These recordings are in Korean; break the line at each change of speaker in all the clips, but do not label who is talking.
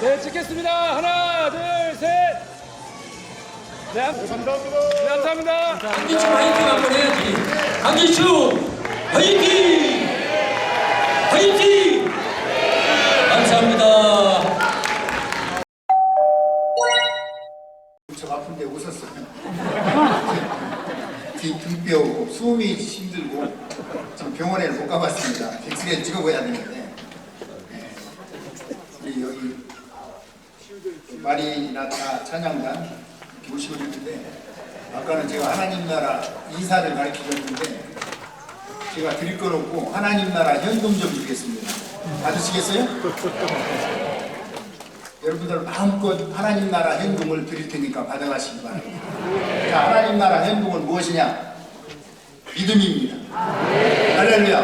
네, 찍겠습니다. 하나, 둘, 셋. 네, 감사합니다. 네, 감사합니다.
강기춘 화이팅 한번 해야지. 강기춘 화이팅! 화이팅!
숨이 힘들고 지금 병원에 못 가봤습니다. 엑스레이 찍어봐야 되는데 네. 우리 여기 마리나타 찬양단 모시고 있는데 아까는 제가 하나님 나라 인사를 가르쳐줬는데 제가 드릴 건 없고 하나님 나라 현금 좀 주겠습니다. 받으시겠어요? 여러분들 마음껏 하나님 나라 현금을 드릴 테니까 받아가시기 바랍니다. 자, 하나님 나라 현금은 무엇이냐? 믿음입니다. 할렐루야.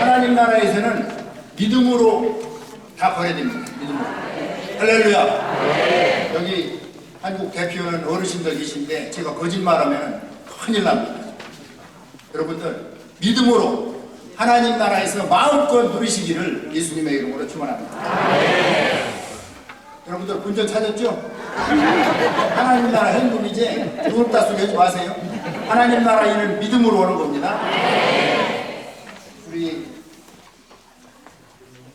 하나님 나라에서는 믿음으로 다 거래됩니다. 믿음으로. 할렐루야. 여기 한국 대표는 어르신들 계신데 제가 거짓말하면 큰일 납니다. 여러분들 믿음으로 하나님 나라에서 마음껏 누리시기를 예수님의 이름으로 축원합니다. 여러분들 본전 찾았죠? 하나님 나라 현금 이제 누굴 따수기 하지 마세요. 하나님 나라 일은 믿음으로 오는 겁니다. 우리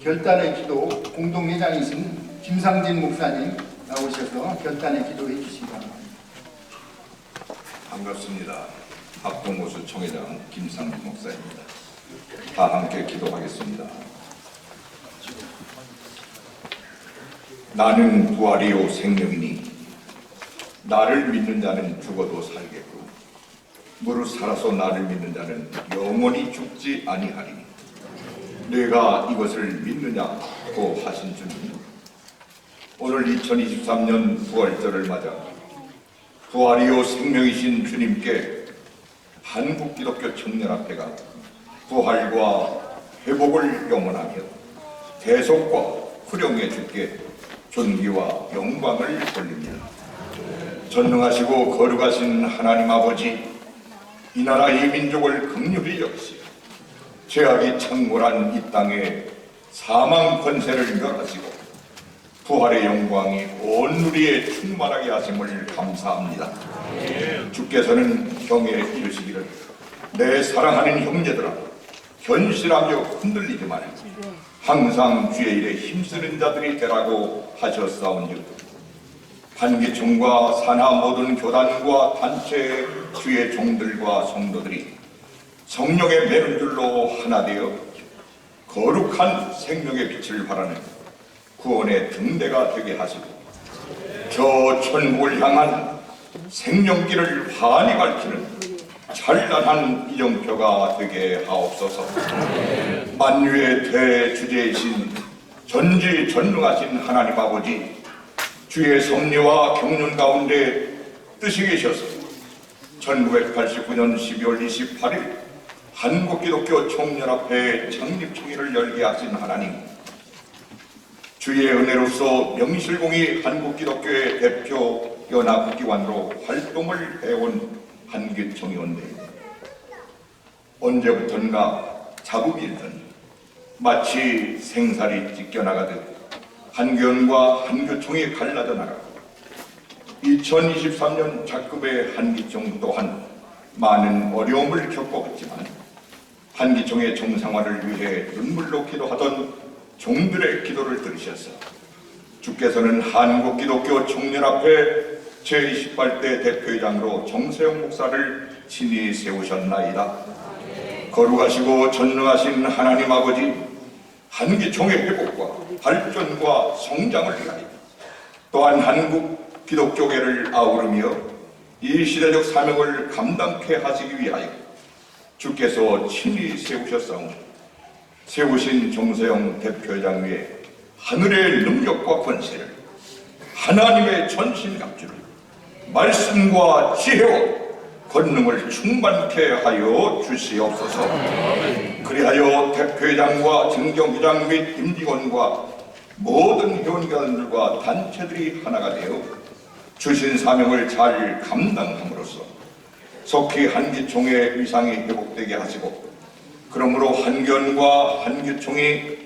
결단의 기도 공동회장이신 김상진 목사님 나오셔서 결단의 기도해 주시기 바랍니다.
반갑습니다. 합동호수 총회장 김상민 목사입니다. 다 함께 기도하겠습니다. 나는 부활이요 생명이니 나를 믿는 자는 죽어도 살겠고 무릇 살아서 나를 믿는 자는 영원히 죽지 아니하리니 내가 이것을 믿느냐고 하신 주님 오늘 2023년 부활절을 맞아 부활이요 생명이신 주님께 한국 기독교 청년합회가 부활과 회복을 영원하며 대속과 후령의 주께 존귀와 영광을 돌립니다. 전능하시고 거룩하신 하나님 아버지 이 나라 이 민족을 극률히 여기시고 죄악이 창궐한 이 땅에 사망 권세를 멸하시고 부활의 영광이 온 누리에 충만하게 하심을 감사합니다. 주께서는 경에 이르시기를 내 사랑하는 형제들아 견실하며 흔들리지 말라 항상 주의 일에 힘쓰는 자들이 되라고 하셨사온즉 반기총과 산하 모든 교단과 단체 주의 종들과 성도들이 성령의 매는 줄로 하나 되어 거룩한 생명의 빛을 발하는 구원의 등대가 되게 하시고 저 천국을 향한 생명길을 환히 밝히는 찬란한 이정표가 되게 하옵소서. 만유의 대주제이신 전지전능하신 하나님 아버지 주의 섭리와 경륜 가운데 뜻이 계셔서 1989년 12월 28일 한국기독교 총연합회 창립총회를 열게 하신 하나님 주의 은혜로서 명실공히 한국기독교의 대표 연합기관으로 활동을 해온 한기총의원대 언제부턴가 자국이 일던 마치 생살이 찢겨나가듯 한교원과 한교총이 갈라져 나가고 2023년 작급의 한기총 또한 많은 어려움을 겪어왔지만 한기총의 정상화를 위해 눈물로 기도하던 종들의 기도를 들으셔서 주께서는 한국 기독교 총연합회 제28대 대표회장으로 정세영 목사를 친히 세우셨나이다. 거룩하시고 전능하신 하나님 아버지 한기총의 회복과 발전과 성장을 위하여 또한 한국 기독교계를 아우르며 이 시대적 사명을 감당케 하시기 위하여 주께서 친히 세우셨사오니 세우신 정세영 대표회장 위에 하늘의 능력과 권세를 하나님의 전신갑주를 말씀과 지혜와 권능을 충만케 하여 주시옵소서. 그리하여 대표회장과 정경회장 및 임직원과 모든 회원가들과 단체들이 하나가 되어 주신 사명을 잘 감당함으로써 속히 한기총의 위상이 회복되게 하시고 그러므로 한견과 한기총이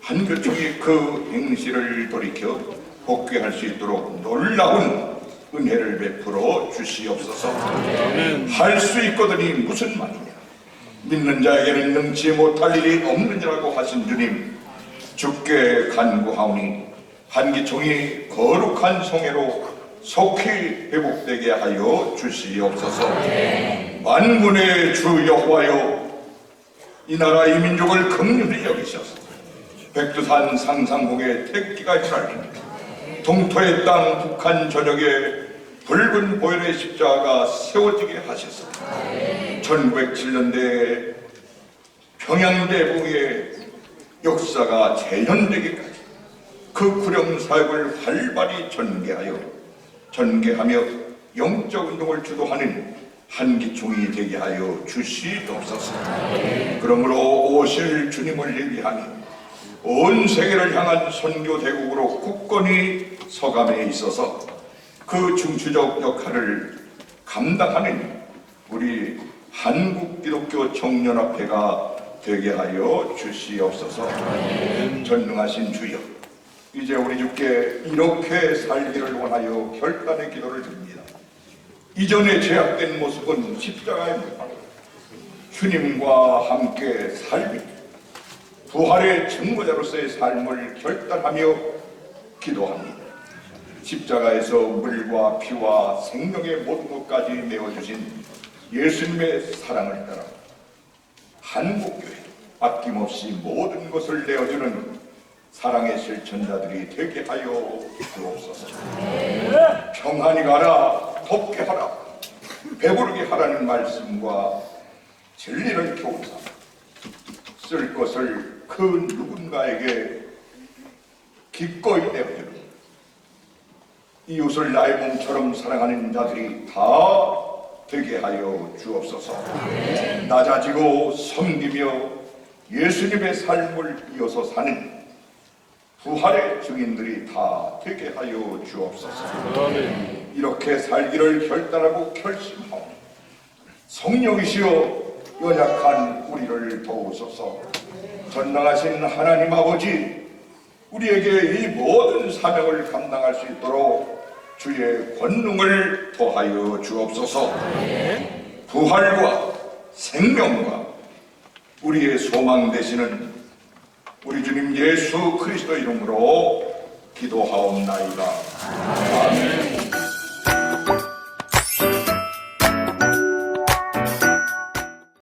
한교총이 그 행실을 돌이켜 복귀할 수 있도록 놀라운 은혜를 베풀어 주시옵소서. 할 수 있거든이 무슨 말이냐? 믿는 자에게는 능치 못할 일이 없느니라고 하신 주님, 주께 간구하오니 한기총이 거룩한 성회로 속히 회복되게 하여 주시옵소서. 만군의 주 여호와여, 이 나라 이 민족을 긍휼히 여기셔서 백두산 상상국의 택기가 휘날리며 동토의 땅 북한 전역에 붉은 보혈의 십자가가 세워지게 하셨습니다. 1907년대 평양대붕의 역사가 재현되기까지 그 구령 사역을 활발히 전개하여 전개하며 영적 운동을 주도하는 한기총이 되게 하여 주시옵소서. 그러므로 오실 주님을 예비하며 온 세계를 향한 선교 대국으로 굳건히 서감에 있어서 그 중추적 역할을 감당하는 우리 한국 기독교 청년합회가 되게 하여 주시옵소서. 전능하신 주여, 이제 우리 주께 이렇게 살기를 원하여 결단의 기도를 드립니다. 이전에 제약된 모습은 십자가에 못 주님과 함께 살기 부활의 증거자로서의 삶을 결단하며 기도합니다. 십자가에서 물과 피와 생명의 모든 것까지 내어주신 예수님의 사랑을 따라 한국교회 아낌없이 모든 것을 내어주는 사랑의 실천자들이 되게 하여 주옵소서. 평안히 가라, 덥게 하라, 배부르게 하라는 말씀과 진리를 교훈사 쓸 것을 그 누군가에게 기꺼이 내어주는 이웃을 나의 몸처럼 사랑하는 자들이 다 되게 하여 주옵소서. 낮아지고 섬기며 예수님의 삶을 이어서 사는 부활의 증인들이 다 되게 하여 주옵소서. 이렇게 살기를 결단하고 결심하오. 성령이시여 연약한 우리를 도우소서. 전능하신 하나님 아버지, 우리에게 이 모든 사명을 감당할 수 있도록 주의 권능을 더하여 주옵소서. 부활과 생명과 우리의 소망 되시는 우리 주님 예수 그리스도 이름으로 기도하옵나이다. 아멘.